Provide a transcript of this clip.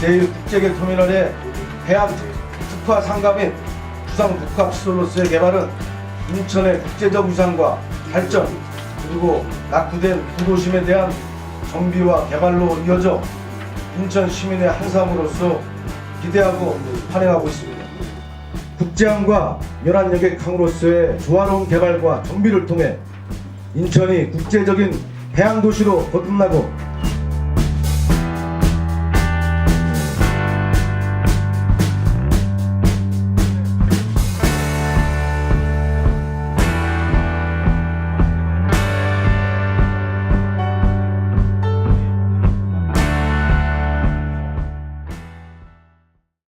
제1국제객터미널의 해안 특화 상가 및 부상 복합 시설로서의 개발은 인천의 국제적 위상과 발전 그리고 낙후된 구도심에 대한 정비와 개발로 이어져 인천 시민의 한 삶으로서 기대하고 환영하고 있습니다. 국제항과 연안여객항으로서의 조화로운 개발과 정비를 통해 인천이 국제적인 해양 도시로 거듭나고